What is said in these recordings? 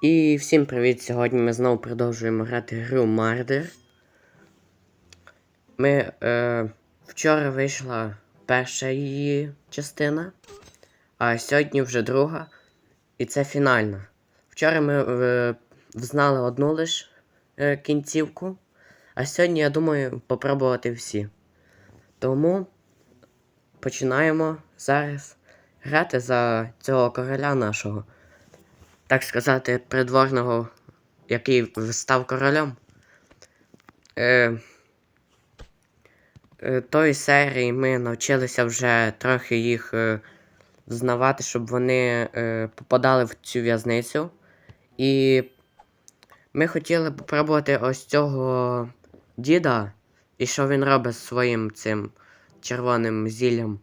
І всім привіт! Сьогодні ми знову продовжуємо грати гру Мардер. Ми е, вчора вийшла перша її частина, а сьогодні вже друга. І це фінальна. Вчора ми е, взнали одну лиш е, кінцівку, а сьогодні, я думаю, попробувати всі. Тому починаємо зараз грати за цього короля нашого так сказати, придворного, який став королем. Е, е, Тої серії ми навчилися вже трохи їх е, знавати, щоб вони е, попадали в цю в'язницю. І ми хотіли попробувати ось цього діда, і що він робить з своїм цим червоним зіллям.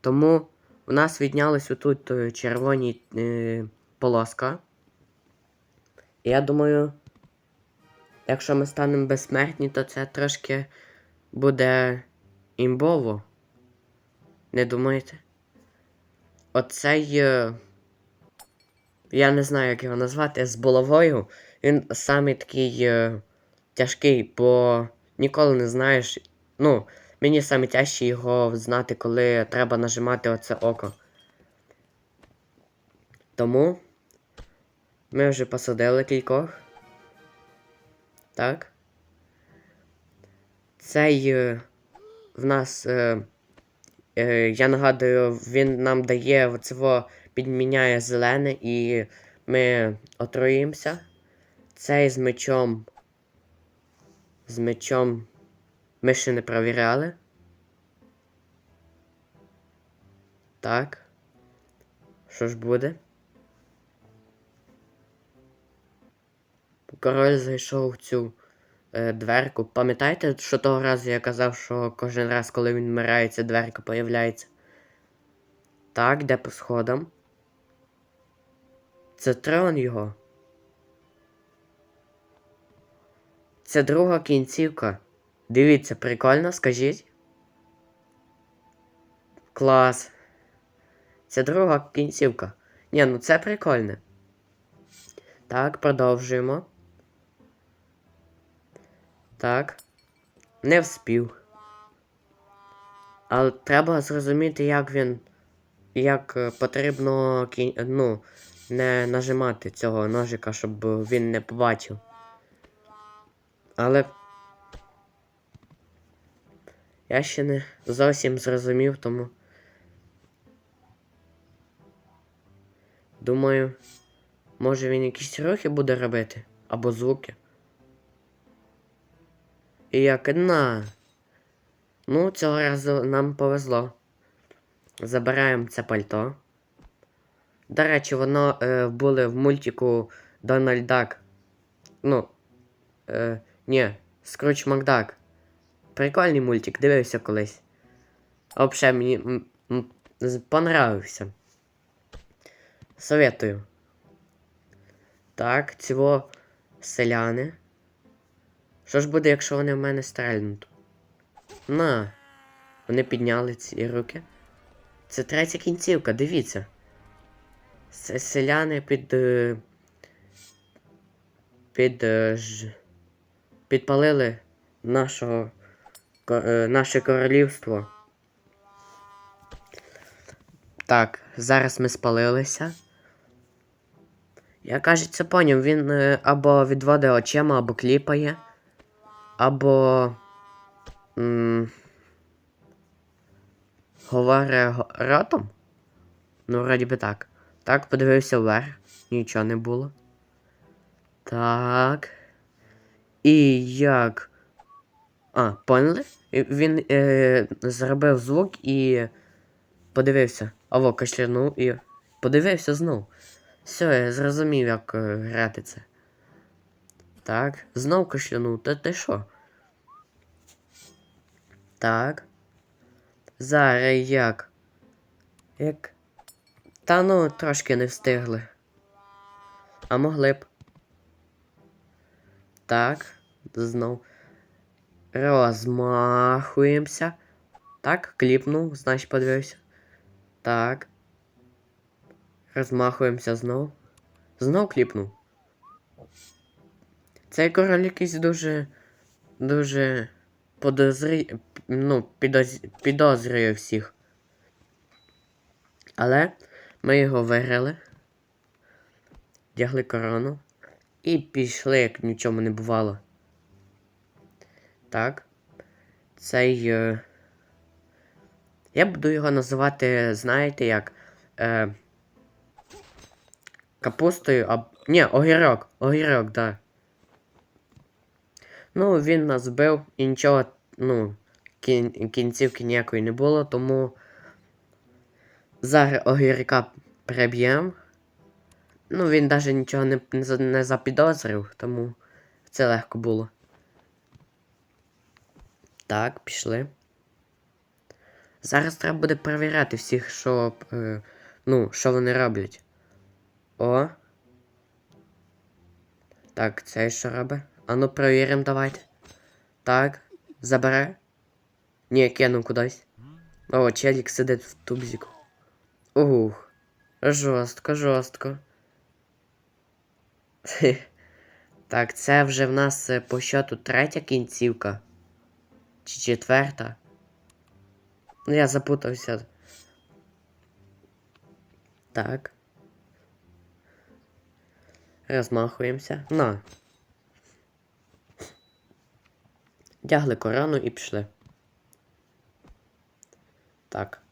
Тому у нас віднялись отут е, червоні. Е, полоска. І я думаю, якщо ми станемо безсмертні, то це трошки буде імбово. Не думаєте? Оцей. е, Я не знаю, як його назвати, з булавою. Він саме такий е, тяжкий, бо ніколи не знаєш. Ну, мені саме тяжче його знати, коли треба нажимати оце око. Тому ми вже посадили кількох. Так. Цей е, в нас, е, е, я нагадую, він нам дає оцево підміняє зелене і ми отруїмося. Цей з мечом. З мечом ми ще не провіряли. Так. Що ж буде? Король зайшов в цю е, дверку. Пам'ятаєте, що того разу я казав, що кожен раз, коли він вмирає, ця дверка появляється? Так, де по сходам? Це трон його. Це друга кінцівка. Дивіться, прикольно, скажіть. Клас. Це друга кінцівка. Ні, ну це прикольне. Так, продовжуємо. Так. Не вспів. Але треба зрозуміти, як він. Як е, потрібно ну, не нажимати цього ножика, щоб він не побачив. Але. Я ще не зовсім зрозумів, тому. Думаю, може він якісь рухи буде робити або звуки. Як на. Ну, цього разу нам повезло. Забираємо це пальто. До речі, воно е, було в мультику Дональд Дак. Ну. Е, Ні, Скруч Макдак. Прикольний мультик, дивився колись. Взагалі мені понравився. Советую. Так, цього селяни. Що ж буде, якщо вони в мене стрельнуть? На. Вони підняли ці руки. Це третя кінцівка, дивіться. Це селяни під. е, Під. е, Підпалили нашого. е, Наше королівство. Так, зараз ми спалилися. Я кажеться, поняв, він або відводить очима, або кліпає. Або. М говорить го- ротом? Ну, вроді би так. Так, подивився вверх. Нічого не було. Так. І як. А, поняли? Він е, зробив звук і подивився. Аво, кашлянув і. Подивився знов. Все, я зрозумів, як е, грати це. Так, знов кашлянув, та ти що? Так. Зараз як? Як? Та ну, трошки не встигли. А могли б. Так, знов. Розмахуємося. Так, кліпнув, значить подивився. Так. Розмахуємося знов. Знов кліпнув. Цей король якийсь дуже. дуже подозрі... ну, підоз... підозрює всіх. Але ми його виграли. Дягли корону. І пішли, як ні в чому не бувало. Так. Цей. Е... Я буду його називати, знаєте як? Е... Капустою, а. Ні, огірок. Огірок, да. Ну, він нас бив і нічого, ну, кін... кінцівки ніякої не було, тому зараз огірка приб'ємо. Ну, він навіть нічого не, не, не запідозрив, тому це легко було. Так, пішли. Зараз треба буде перевіряти всіх, що. Е, ну, що вони роблять. О. Так, цей що робить? Ану, перевіримо, давайте. Так, забере. Ні, кинув кудись. О, челік сидить в тубзіку. Ух. Жорстко, жорстко. Так, це вже в нас е, по счету третя кінцівка. Чи четверта? Ну, я запутався. Так. Розмахуємося. На. Дягли корану і пішли. Так.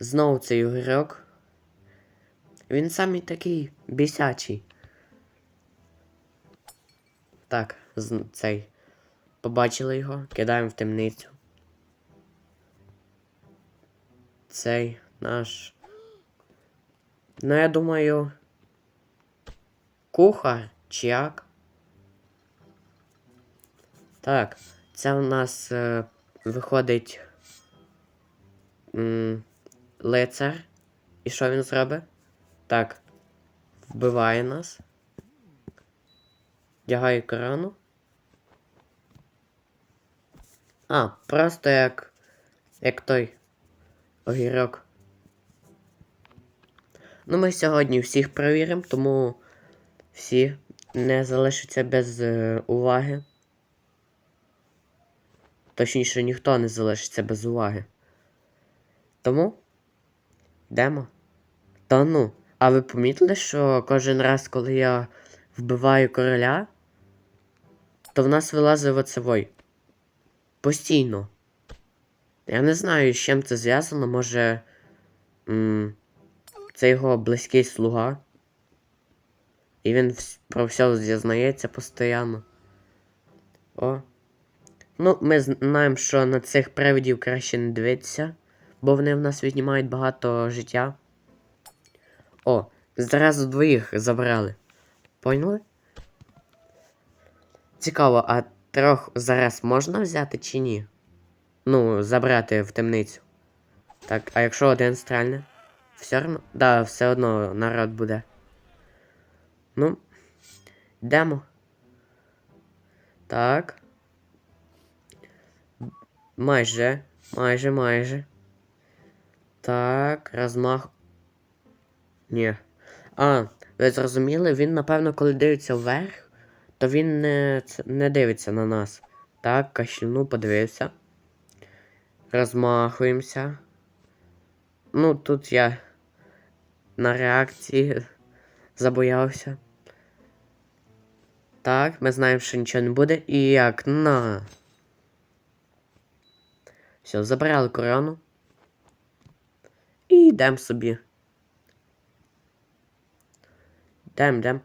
Знову цей огірок. Він самий такий бісячий. Так, цей. Побачили його, кидаємо в темницю. Цей наш. Ну, я думаю. Кухар чи як? Так, це у нас е, виходить. М, лицар. І що він зробить? Так. Вбиває нас. Вдягає корону. А, просто як. як той огірок. Ну, ми сьогодні всіх перевіримо, тому всі не залишаться без е, уваги. Точніше, ніхто не залишиться без уваги. Тому йдемо. Та ну. А ви помітили, що кожен раз, коли я вбиваю короля, то в нас вилазить оцевой. Постійно. Я не знаю, з чим це зв'язано, може. М це його близький слуга. І він про все зізнається постійно. О. Ну, ми знаємо, що на цих привидів краще не дивитися, бо вони в нас віднімають багато життя. О, зразу двоїх забрали. Поняли? Цікаво, а трьох зараз можна взяти чи ні? Ну, забрати в темницю. Так, а якщо один стрельне? Все одно? Да, все одно народ буде. Ну, йдемо. Так. Майже, майже, майже. Так, розмах. Ні. А, ви зрозуміли, він, напевно, коли дивиться вверх, то він не, не дивиться на нас. Так, кашлюну, подивився. Розмахуємося. Ну, тут я на реакції забоявся. Так, ми знаємо, що нічого не буде. І як на. Все, забрали корону. І йдемо собі. Йдем, йдем.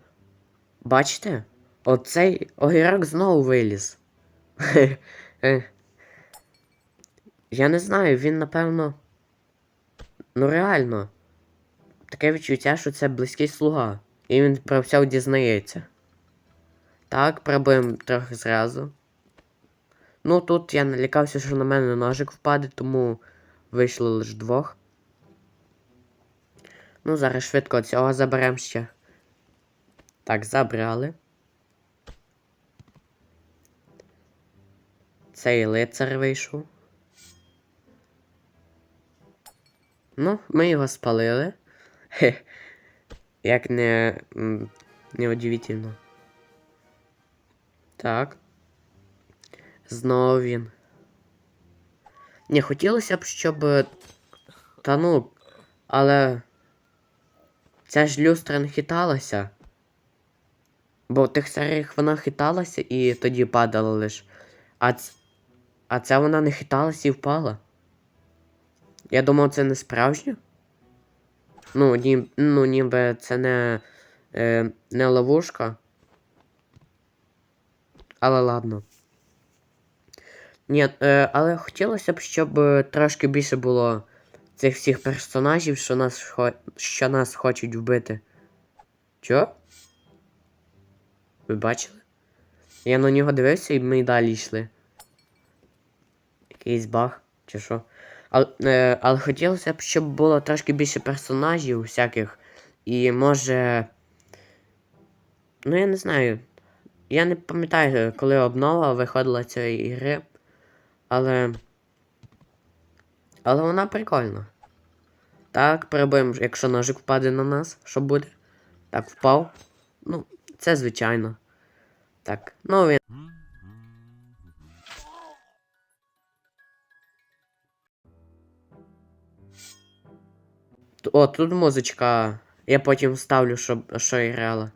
Бачите? Оцей огірок знову виліз. Я не знаю, він напевно. Ну реально. Таке відчуття, що це близький слуга. І він про все дізнається. Так, пробуємо трохи зразу. Ну, тут я налякався, що на мене ножик впаде, тому вийшло лише двох. Ну, зараз швидко цього заберемо ще. Так, забрали. Цей лицар вийшов. Ну, ми його спалили. Хе. Як не. Неудивительно. Так. Знову він. Не хотілося б, щоб. Та ну. Але. Ця ж люстра не хиталася. Бо в тих старих вона хиталася і тоді падала лиш. А, ц... а ця вона не хиталася і впала. Я думав, це не справжнє. Ну, ні... ну ніби це не, е, не ловушка. Але ладно. Ні, е, але хотілося б, щоб е, трошки більше було цих всіх персонажів, що нас, хо... що нас хочуть вбити. Чо? Ви бачили? Я на нього дивився і ми й далі йшли. Якийсь баг, чи що. Але, е, але хотілося б, щоб було трошки більше персонажів всяких. І може. Ну, я не знаю. Я не пам'ятаю, коли обнова виходила цієї ігри. Але. Але вона прикольна. Так, пробуємо, якщо ножик впаде на нас, що буде? Так, впав. Ну, це звичайно. Так, ну він. О, тут музичка. Я потім вставлю, щоб що грала.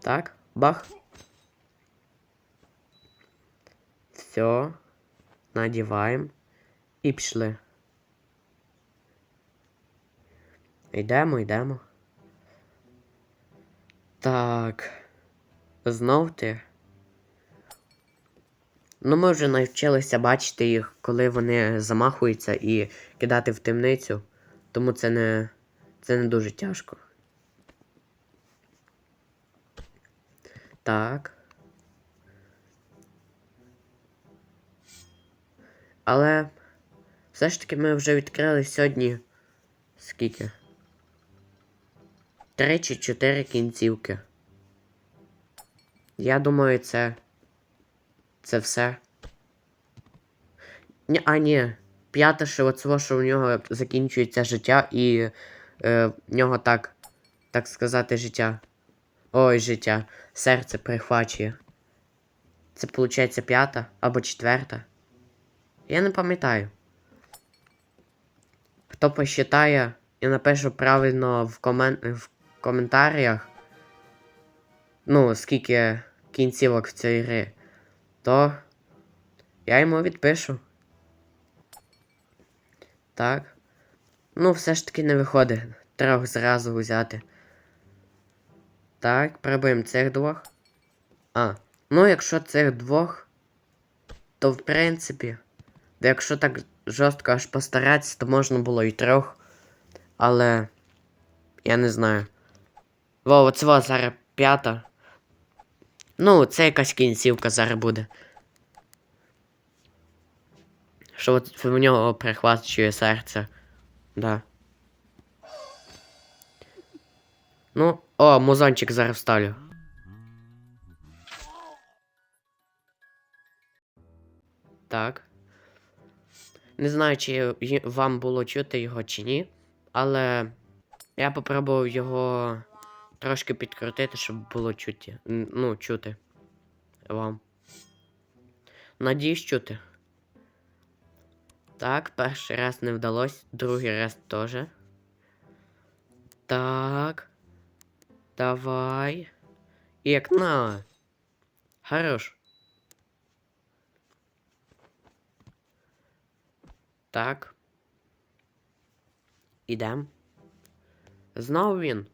Так, бах. Все. Надіваємо. І пішли. Йдемо, йдемо. Так. Знов ти. Ну, ми вже навчилися бачити їх, коли вони замахуються і кидати в темницю. Тому це не. Це не дуже тяжко. Так. Але все ж таки ми вже відкрили сьогодні. Скільки? Три чи чотири кінцівки. Я думаю, це. Це все. Ні, а ні. П'яте, що оце, що в нього закінчується життя, і е, в нього так. Так сказати, життя. Ой, життя. Серце прихвачує. Це виходить п'ята або четверта. Я не пам'ятаю. Хто посчитає і напише правильно в, комен... в коментарях. Ну, скільки кінцівок в цій грі, то я йому відпишу. Так. Ну, все ж таки не виходить. Трьох зразу взяти. Так, пробуємо цих двох. А, ну якщо цих двох, то в принципі. Якщо так жорстко аж постаратися, то можна було і трьох. Але. Я не знаю. Во, оце зараз п'ята. Ну, це якась кінцівка зараз буде. Що от в нього прихвачує серце. Да. Ну, о, музончик зараз вставлю. Так. Не знаю, чи вам було чути його чи ні, але я попробував його трошки підкрутити, щоб було чути. Ну, чути. Вам. Надіюсь, чути. Так, перший раз не вдалося, другий раз теж. Так. Давай. І як на. Хорош. Так. Ідем. Знов він.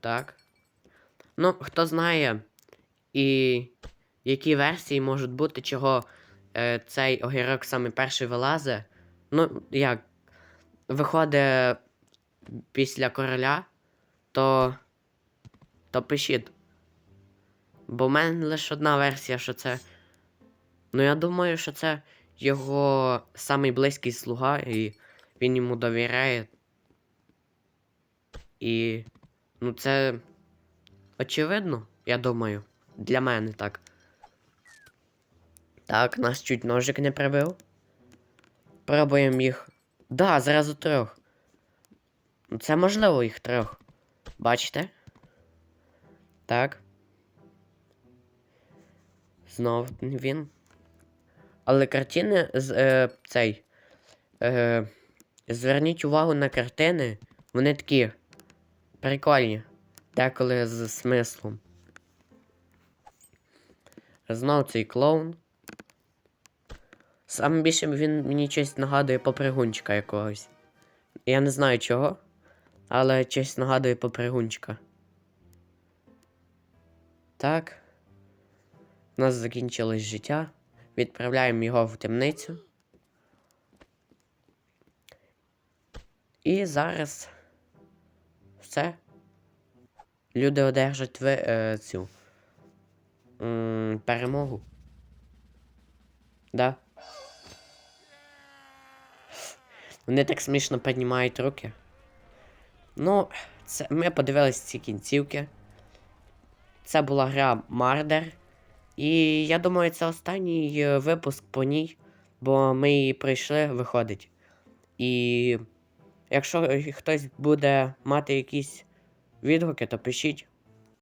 Так. Ну, хто знає, і які версії можуть бути, чого е, цей огірок саме перший вилазить. Ну, як? Виходить після короля, то. То пишіть. Бо в мене лише одна версія, що це. Ну, я думаю, що це його самий близький слуга, і він йому довіряє. І. Ну, це. Очевидно, я думаю. Для мене так. Так, нас чуть ножик не прибив. Пробуємо їх Да, зразу трьох. Ну, Це можливо їх трьох. Бачите? Так. Знов він. Але картини з е, цей. Е, зверніть увагу на картини. Вони такі прикольні. Деколи з смислом. Знов цей клоун. Саме більше він мені щось нагадує попригунчика якогось. Я не знаю чого, але щось нагадує попригунчика. Так. У нас закінчилось життя. Відправляємо його в темницю. І зараз все. Люди одержать ви, е, цю м, перемогу. Да. Вони так смішно піднімають руки. Ну, це, ми подивились ці кінцівки. Це була гра Мардер. І я думаю, це останній е, випуск по ній, бо ми її прийшли, виходить. І якщо е, хтось буде мати якісь відгуки, то пишіть.